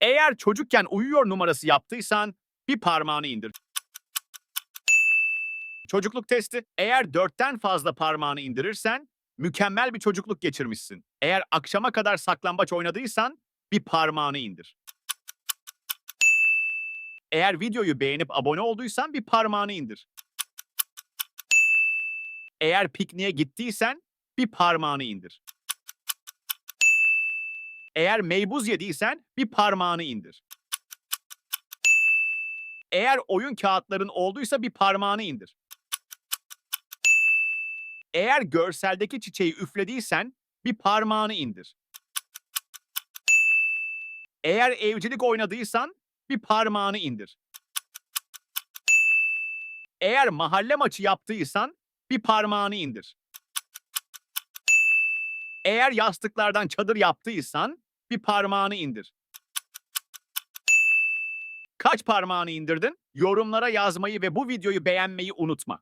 Eğer çocukken uyuyor numarası yaptıysan bir parmağını indir. Çocukluk testi. Eğer dörtten fazla parmağını indirirsen mükemmel bir çocukluk geçirmişsin. Eğer akşama kadar saklambaç oynadıysan bir parmağını indir. Eğer videoyu beğenip abone olduysan bir parmağını indir. Eğer pikniğe gittiysen bir parmağını indir. Eğer meybuz yediysen bir parmağını indir. Eğer oyun kağıtların olduysa bir parmağını indir. Eğer görseldeki çiçeği üflediysen bir parmağını indir. Eğer evcilik oynadıysan bir parmağını indir. Eğer mahalle maçı yaptıysan bir parmağını indir. Eğer yastıklardan çadır yaptıysan bir parmağını indir. Kaç parmağını indirdin? Yorumlara yazmayı ve bu videoyu beğenmeyi unutma.